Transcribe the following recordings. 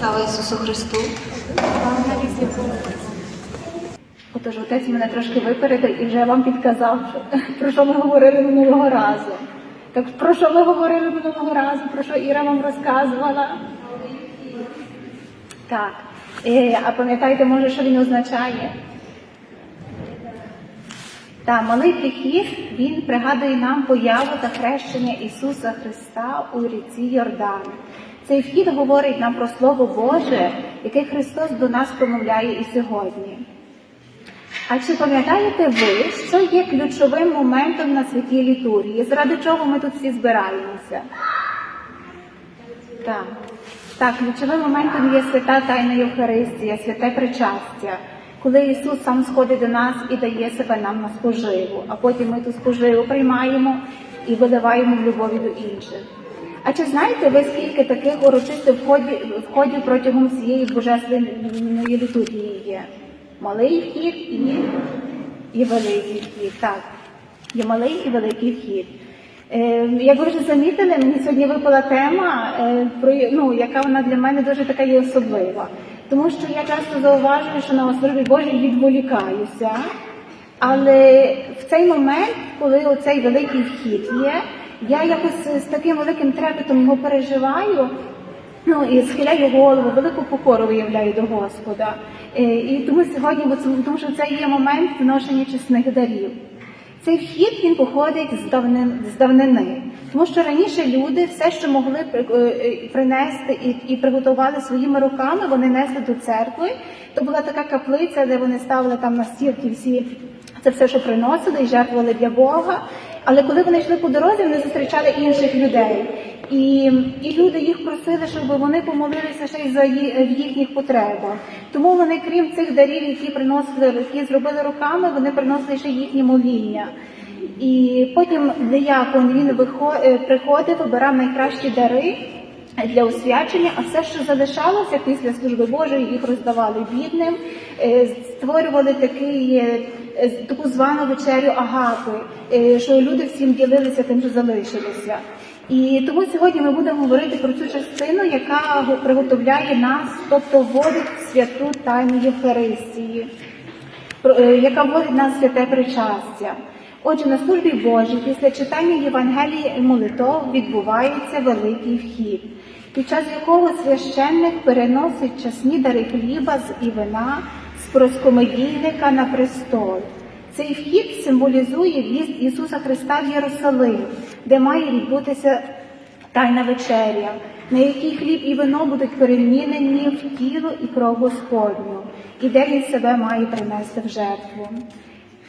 Слава Ісусу Христу! Отож, отець мене трошки випередив і вже вам підказав, про що ми говорили минулого разу. Так про що ми говорили минулого разу, про що Іра вам розказувала? Так. Е, а пам'ятаєте, може, що він означає? Так, малий прихід, він пригадує нам появу та хрещення Ісуса Христа у ріці Йордан. Цей вхід говорить нам про Слово Боже, яке Христос до нас промовляє і сьогодні. А чи пам'ятаєте ви, що є ключовим моментом на святій літургії? Заради чого ми тут всі збираємося? Так. Так, ключовим моментом є свята Тайна Євхаристія, святе причастя, коли Ісус сам сходить до нас і дає себе нам на споживу, а потім ми ту споживу приймаємо і виливаємо в любові до інших. А чи знаєте ви, скільки таких урочистих входів, протягом цієї божественної літургії є? Малий вхід і, і великий вхід. Так, є малий і великий вхід. Е, Як ви вже замітили, мені сьогодні випала тема, е, про ну, яка вона для мене дуже така є особлива. Тому що я часто зауважую, що на службі Божій відволікаюся. Але в цей момент, коли оцей великий вхід є, я якось з таким великим трепетом його переживаю. Ну і схиляю голову, велику покору виявляю до Господа. Е, І тому сьогодні, бо тому що це є момент вношення чесних дарів. Цей вхід він походить з давнини, з давнини, тому що раніше люди все, що могли е, принести і, і приготували своїми руками, вони несли до церкви. То була така каплиця, де вони ставили там на стіл ті всі це все, що приносили і жертвували для Бога. Але коли вони йшли по дорозі, вони зустрічали інших людей. І, і люди їх просили, щоб вони помолилися ще й за їхніх потребах. Тому вони, крім цих дарів, які приносили, які зробили руками, вони приносили ще їхні моління. І потім диякон він е, приходив, вибирав найкращі дари для освячення, а все, що залишалося після служби Божої, їх роздавали бідним, е, створювали такий, е, таку звану вечерю агапи, е, що люди всім ділилися тим, що залишилося. І тому сьогодні ми будемо говорити про цю частину, яка приготовляє нас, тобто вводить в святу тайну Євхаристії е, яка вводить нас в святе причастя. Отже, на службі Божій після читання Євангелії і молитов відбувається великий вхід, під час якого священник переносить часні дари хліба з і вина проскомедійника на престол. Цей вхід символізує в'їзд Ісуса Христа в Єрусалим, де має відбутися Тайна вечеря, на якій хліб і вино будуть перемінені в тіло і кров Господню, і де він себе має принести в жертву.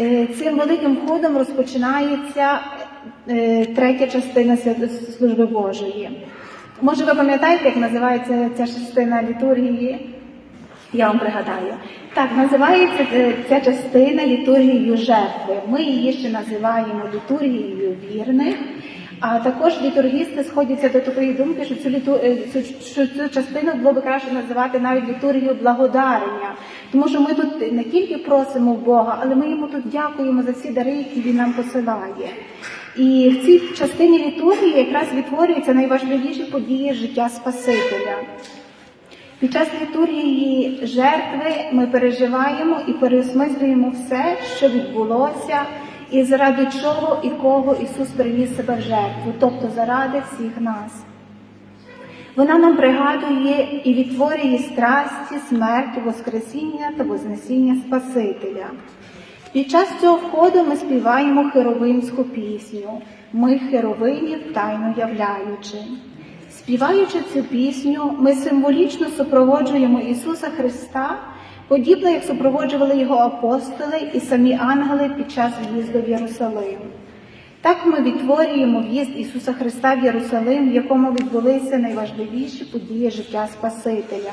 Е, Цим великим ходом розпочинається е, третя частина служби Божої. Може, ви пам'ятаєте, як називається ця частина літургії? Я вам пригадаю. Так, називається ця частина літургією жертви. Ми її ще називаємо літургією вірних. А також літургісти сходяться до такої думки, що цю, літу... е, що цю частину було би краще називати навіть літургією благодарення. Тому що ми тут не тільки просимо Бога, але ми йому тут дякуємо за всі дари, які він нам посилає. І в цій частині літургії якраз відтворюються найважливіші події життя Спасителя. Під час літургії жертви ми переживаємо і переосмислюємо все, що відбулося, і заради чого і кого Ісус приніс себе в жертву, тобто заради всіх нас. Вона нам пригадує і відтворює страсті, смерть, Воскресіння та Вознесіння Спасителя. Під час цього входу ми співаємо херовимську пісню Ми херовимів тайно являючи. Співаючи цю пісню, ми символічно супроводжуємо Ісуса Христа, подібно як супроводжували його апостоли і самі ангели під час в'їзду в Єрусалим. Так ми відтворюємо в'їзд Ісуса Христа в Єрусалим, в якому відбулися найважливіші події життя Спасителя.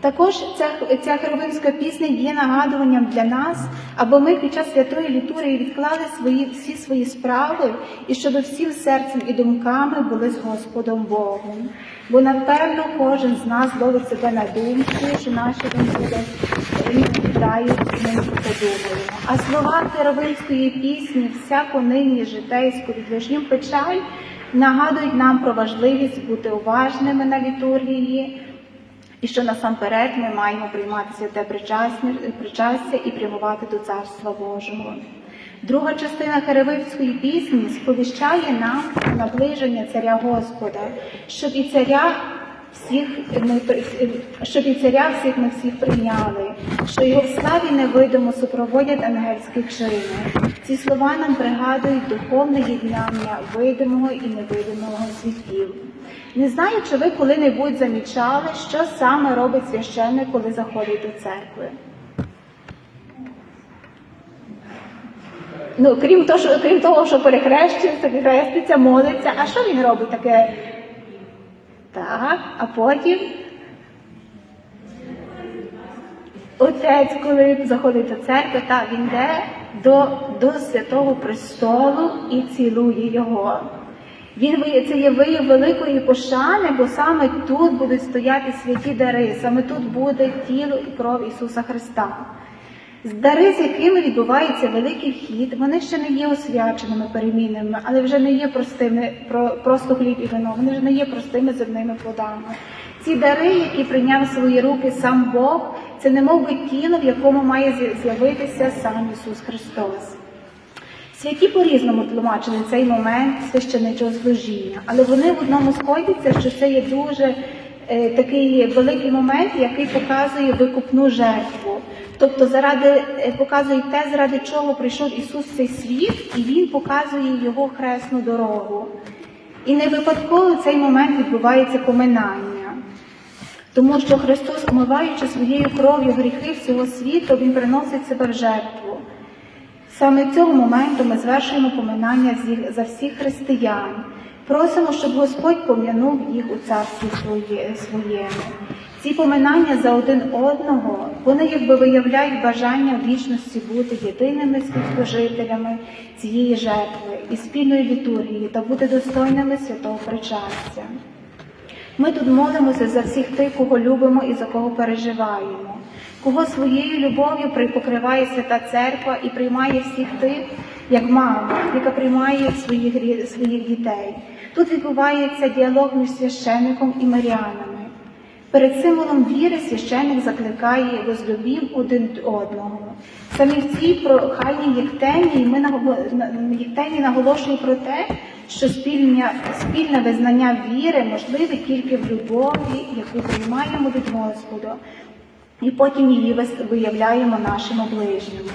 Також ця, ця херовимська пісня є нагадуванням для нас, аби ми під час святої літургії відклали свої, всі свої справи і щоб всім серцем і думками були з Господом Богом. Бо напевно кожен з нас ловить себе на думці, що наші думки десь відлітають, ми. А слова херовимської пісні, всяку нині житейську відвижнім печаль, нагадують нам про важливість бути уважними на літургії і що насамперед ми маємо приймати святе причастя і прямувати до Царства Божого. Друга частина Харевивської пісні сповіщає нам наближення царя Господа, щоб і царя всіх ми щоб і царя всіх ми всіх прийняли, що його в славі невидимо супроводять ангельські чини. Ці слова нам пригадують духовне єднання видимого і невидимого світів. Не знаю, чи ви коли-небудь замічали, що саме робить священник, коли заходить до церкви. Ну, крім того, що, крім того, що перехрещується, хреститься, молиться, а що він робить таке? Так, а потім отець, коли заходить до церкви, так, він йде до, до святого престолу і цілує його. Він це є вияв великої пошани, бо саме тут будуть стояти святі дари, саме тут буде тіло і кров Ісуса Христа. Дари, з якими відбувається великий вхід, вони ще не є освяченими перемінними, але вже не є простими, про, просто хліб і вино, вони вже не є простими земними плодами. Ці дари, які прийняв свої руки сам Бог, це не би тіло, в якому має з'явитися сам Ісус Христос. Святі по-різному тлумачили цей момент священичого служіння, але вони в одному сходяться, що це є дуже е, такий великий момент, який показує викупну жертву. Тобто заради е, показує те, заради чого прийшов Ісус в цей світ, і Він показує його хресну дорогу. І не випадково цей момент відбувається поминання. Тому що Христос, омиваючи своєю кров'ю гріхи всього світу, Він приносить себе в жертву. Саме цього моменту ми звершуємо поминання за всіх християн. Просимо, щоб Господь пом'янув їх у царстві своєму. Ці поминання за один одного, вони якби виявляють бажання вічності бути єдиними співслужителями цієї жертви і спільної літургії та бути достойними святого причастя. Ми тут молимося за всіх тих, кого любимо і за кого переживаємо, кого своєю любов'ю при- покриває свята церква і приймає всіх тих, як мама, яка приймає своїх, своїх дітей. Тут відбувається діалог між священником і маріанами. Перед символом віри священник закликає возлюбів один одного. Самі в цій прохальній єктемії ми єктемії наголошує про те, що спільне, спільне визнання віри можливе тільки в любові, яку приймаємо від Господа, і потім її виявляємо нашим ближньому.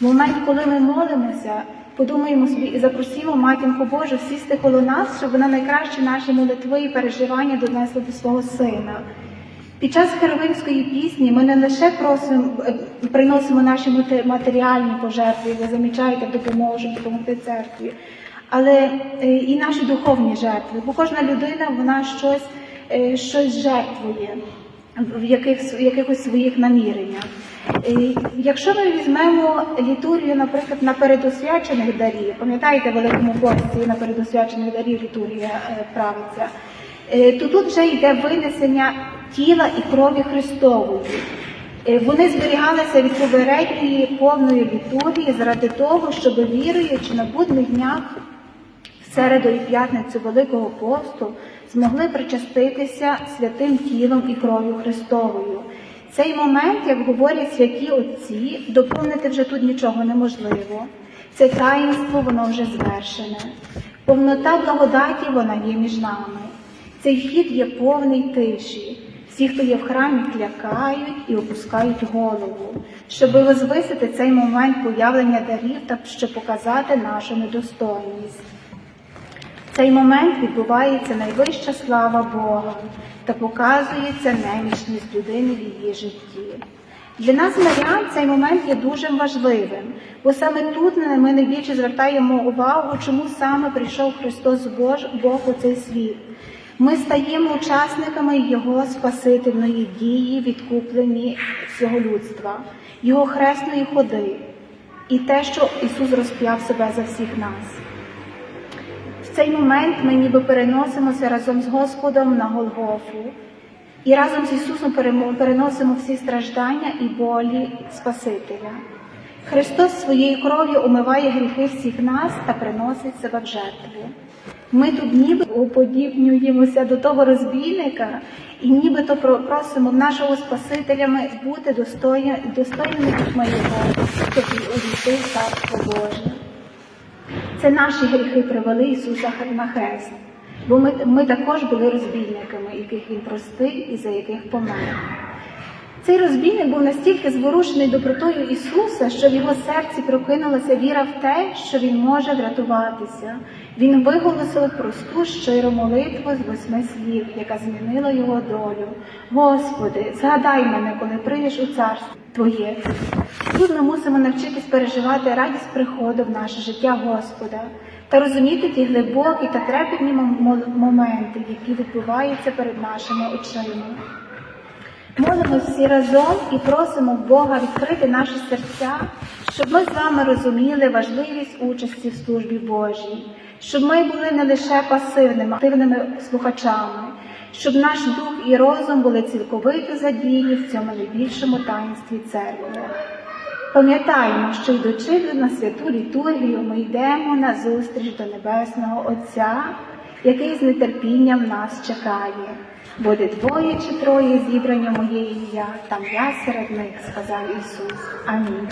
В момент, коли ми молимося, подумаємо собі і запросимо Матінку Божу сісти коло нас, щоб вона найкраще наші молитви і переживання донесла до свого сина. Під час херовимської пісні ми не лише просимо, е, приносимо наші матеріальні пожертви, ви замічаєте, допоможемо допомогти церкві, але е, і наші духовні жертви, бо кожна людина вона щось, е, щось жертвує в яких, якихось своїх наміреннях. Якщо ми візьмемо літургію, наприклад, на передосвячених дарів, пам'ятаєте, в Великому пості на передосвячених дарів літургія е, правиться, е, то тут вже йде винесення тіла і крові Христової. Е, Вони зберігалися від попередньої повної літургії заради того, щоб віруючи на будних днях середу і п'ятницю Великого посту змогли причаститися святим тілом і кров'ю Христовою. Цей момент, як говорять святі отці, доповнити вже тут нічого неможливо. Це таїнство, воно вже звершене. Повнота благодаті вона є між нами. Цей вхід є повний тиші. Всі, хто є в храмі, клякають і опускають голову, щоб возвисити цей момент появлення дарів та щоб показати нашу недостойність. Цей момент відбувається найвища слава Бога та показується немічність людини в її житті. Для нас, марян, цей момент є дуже важливим, бо саме тут ми найбільше звертаємо увагу, чому саме прийшов Христос Бог у цей світ. Ми стаємо учасниками Його спасительної дії, відкуплені всього людства, Його хресної ходи і те, що Ісус розп'яв себе за всіх нас. Цей момент ми ніби переносимося разом з Господом на Голгофу і разом з Ісусом переносимо всі страждання і болі Спасителя. Христос своєю кров'ю умиває гріхи всіх нас та приносить себе в жертву. Ми тут ніби уподібнюємося до того розбійника і нібито просимо нашого Спасителя бути достойними дітьми Його, щоб увійти в Царство Боже. Це наші гріхи привели Ісуса на хрест, бо ми, ми також були розбійниками, яких Він простив і за яких помер. Цей розбійник був настільки зворушений добротою Ісуса, що в його серці прокинулася віра в те, що він може врятуватися. Він виголосив просту щиру молитву з восьми слів, яка змінила його долю. Господи, згадай мене, коли прийдеш у царство Твоє. Тут ми мусимо навчитись переживати радість приходу в наше життя Господа та розуміти ті глибокі та трепетні мом- мом- моменти, які відбуваються перед нашими очима. Молимо всі разом і просимо Бога відкрити наші серця, щоб ми з вами розуміли важливість участі в службі Божій, щоб ми були не лише пасивними, активними слухачами, щоб наш дух і розум були цілковито задіяні в цьому найбільшому таїнстві церкви. Пам'ятаємо, що йдучи на святу літургію, ми йдемо на зустріч до Небесного Отця, який з нетерпінням нас чекає. Буде двоє чи троє зібрання моє ім'я, там я серед них, сказав Ісус. Амінь.